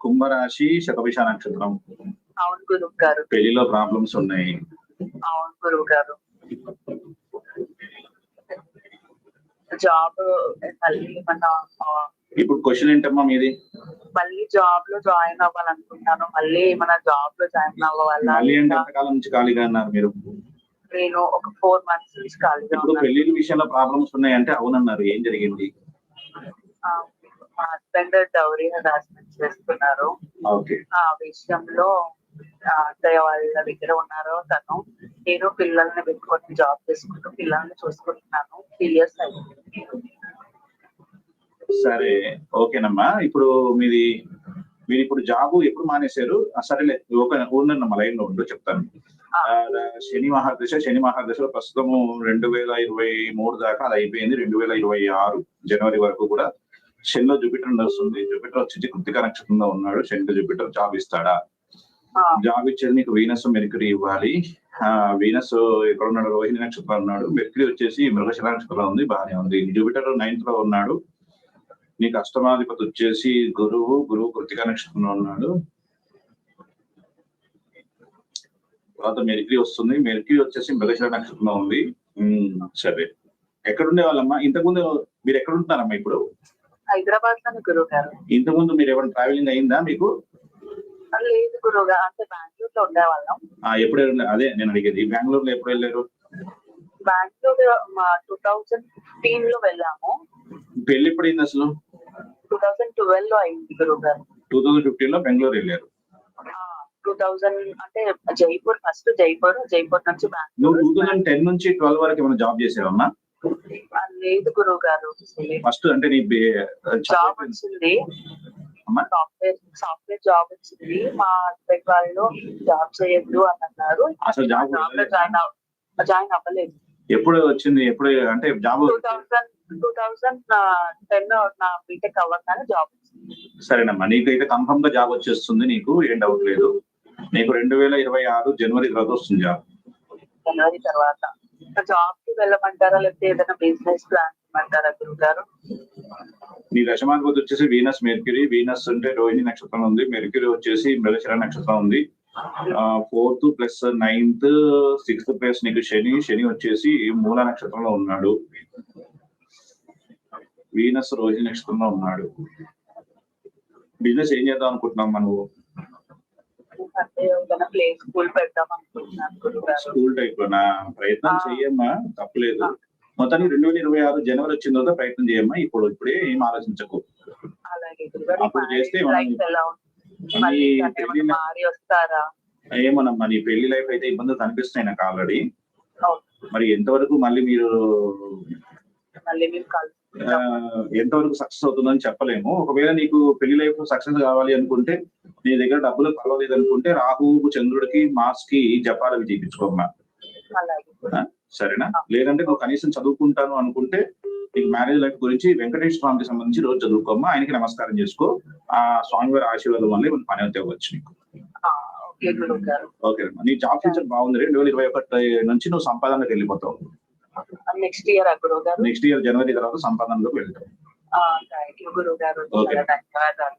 కుంభరాశి శతభిష నక్షత్రం. అవును గురువు గారు. పెళ్ళిలో ప్రాబ్లమ్స్ ఉన్నాయి. అవును గురువు గారు. జాబ్ మళ్ళీ ఆ, ఇప్పుడు క్వశ్చన్ ఏంటమ్మా మీది? మళ్ళీ జాబ్లో జాయిన్ అవ్వాలనుకుంటున్నాను మళ్ళీ ఏమైనా జాబ్లో జాయిన్ అవ్వాలా మళ్ళీ అంటే ఎంతకాలం నుంచి ఖాళీగా అన్నారు మీరు? నేను ఒక ఫోర్ మంత్స్ నుంచి ఖాళీగా ఇప్పుడు ఉన్నాను పెళ్ళిళ్ళ విషయంలో ప్రాబ్లమ్స్ ఉన్నాయంటే అవునన్నారు. ఏం జరిగింది? ఆ, మా హస్బెండ్ డౌరీ హరాస్మెంట్ చేస్తున్నారు. ఓకే. ఆ విషయంలో ఆ, అత్తయ్య వాళ్ళ దగ్గర ఉన్నారు తను. నేను పిల్లల్ని పెట్టుకొని జాబ్ చేసుకుంటూ పిల్లల్ని చూసుకుంటున్నాను. త్రీ ఇయర్స్ అయింది సరే ఓకేనమ్మా. ఇప్పుడు మీది మీరు ఇప్పుడు జాబ్ ఎప్పుడు మానేశారు? ఆ, సరేలే ఓకే ఉందన్నమ్మా లైన్లో ఉండు చెప్తాను. శని మహాదశ శని మహాదశలో ప్రస్తుతము రెండు వేల ఇరవై మూడు దాకా అది అయిపోయింది. రెండు వేల ఇరవై ఆరు జనవరి వరకు కూడా శనిలో జూపిటర్ నడుస్తుంది. జూపిటర్ వచ్చి కృతిక నక్షత్రంలో ఉన్నాడు. శనిలో జూపిటర్ జాబ్ ఇస్తాడా? జాబ్ ఇచ్చేది మీకు వీనస్ మెర్క్యూరీ ఇవ్వాలి. ఆ వీనస్ ఎక్కడ ఉన్నాడు రోహిణి నక్షత్రం ఉన్నాడు. మెర్క్యూరీ వచ్చేసి మృగశిర నక్షత్రంలో ఉంది. బాగానే ఉంది. జూపిటర్ నైన్త్లో ఉన్నాడు. నీకు అష్టమాధిపతి వచ్చేసి గురువు. గురువు కృతిక నక్షత్రంలో ఉన్నాడు. తర్వాత మెర్క్యూరీ వస్తుంది. మెర్క్యూరీ వచ్చేసి మృగశిర నక్షత్రంలో ఉంది. సరే. ఎక్కడ ఉండేవాళ్ళమ్మా ఇంతకుముందు మీరు ఎక్కడ ఉంటున్నారమ్మా ఇప్పుడు? హైదరాబాద్లోని గురువు గారు. ఇంతకుముందు మీరు ఏమైనా ట్రావెలింగ్ అయిందా మీకు? లేదు గురువు గారు. అంటే బెంగళూరు లో ఉండేవాళ్ళం. ఆ, ఎప్పుడు అదే నేను అడిగేది. బెంగళూరులో ఎప్పుడు వెళ్ళారు? బెంగళూరు మా టూ థౌజండ్ ఫిఫ్టీన్లో వెళ్ళాము. పెళ్ళి ఎప్పుడు అయింది అసలు? టూ థౌజండ్ ట్వెల్వ్లో అయింది గురువు గారు. టూ థౌజండ్ ఫిఫ్టీన్లో బెంగళూరు వెళ్ళారు. టూ థౌజండ్ అంటే జైపూర్ ఫస్ట్ జైపూర్ జైపూర్ నుంచి నువ్వు టూ టెన్ నుంచి ట్వెల్వ్ వరకు ఏమైనా జాబ్ చేసావమ్మా? లేదు గురువు గారు. ఫస్ట్ అంటే నీ జాబ్ వచ్చింది. అమ్మా? సాఫ్ట్వేర్ సాఫ్ట్వేర్ జాబ్ వచ్చింది. మా హస్బెండ్ వాళ్ళు జాబ్ చేయొద్దు అని అన్నారు. అసలు జాబ్ జాయిన్ జాయిన్ అవ్వలేదు. ఎప్పుడు వచ్చింది? ఎప్పుడు అంటే job two thousand two thousand ten నా బీటెక్ అవ్వగానే జాబ్ వచ్చింది. సరేనమ్మా నీకైతే కన్ఫర్మ్గా జాబ్ వచ్చేస్తుంది నీకు ఏం డౌట్ లేదు. నీకు రెండు వేల ఇరవై ఆరు జనవరి తర్వాత వస్తుంది జాబ్ జనవరి తర్వాత. జాబ్కి వెళ్ళమంటారా? లేకపోతే ఏదైనా బిజినెస్ ప్లాన్ చేయమంటారా గురువు గారు నీ దశమాధిపతి వచ్చేసి వీనస్ మెర్క్యూరీ వీనస్ అంటే రోహిణి నక్షత్రం ఉంది. మెర్క్యూరీ వచ్చేసి మృగశిర నక్షత్రం ఉంది. Fourth plus ninth sixth plus నీకు శని. శని వచ్చేసి మూల నక్షత్రంలో ఉన్నాడు. వీనస్ రోహిణి నక్షత్రంలో ఉన్నాడు. బిజినెస్ ఏం చేద్దాం అనుకుంటున్నాం మనం? అంటే ఏదైనా ప్లే స్కూల్ పెడదాం అనుకుంటున్నాను స్కూల్ టైప్ నా ప్రయత్నం. చెయ్యమ్మా తప్పలేదు. మొత్తానికి రెండు వేల ఇరవై ఆరు జనవరి వచ్చిన తర్వాత ప్రయత్నం చేయమ్మా ఇప్పుడు ఇప్పుడే ఏం ఆలోచించకు అలాగే అప్పుడు చేస్తే మారి వస్తారా ఏమోనమ్మా నీ పెళ్ళి లైఫ్ అయితే ఇబ్బందులు కనిపిస్తున్నాయి నాకు ఆల్రెడీ. మరి ఎంతవరకు మళ్ళీ మీరు మళ్ళీ మేము ఆ, కలుసుకుంటాం ఎంతవరకు సక్సెస్ అవుతుందని చెప్పలేము. ఒకవేళ నీకు పెళ్ళి లైఫ్ సక్సెస్ కావాలి అనుకుంటే నీ దగ్గర డబ్బులు పర్వాలేదు అనుకుంటే రాహు చంద్రుడికి మార్స్కి జపాలవి చేయించుకోమ్మా సరేనా? లేదంటే నువ్వు కనీసం చదువుకుంటాను అనుకుంటే నీకు మ్యారేజ్ లైఫ్ గురించి వెంకటేశ్వర స్వామికి సంబంధించి రోజు చదువుకోమ్మా ఆయనకి నమస్కారం చేసుకో. ఆ స్వామివారి ఆశీర్వాదం వల్ల మన పని అవ్వచ్చు నీకు. ఓకే నీ జాబ్ ఫ్యూచర్ బాగుంది. రెండు వేల ఇరవై ఒకటి నుంచి నువ్వు సంపాదనకు వెళ్ళిపోతావు. నెక్స్ట్ ఇయర్ గురువు గారు? నెక్స్ట్ ఇయర్ జనవరి తర్వాత సంపాదనలోకి వెళ్తావు థ్యాంక్ యూ గురువు గారు. ధన్యవాదాలు.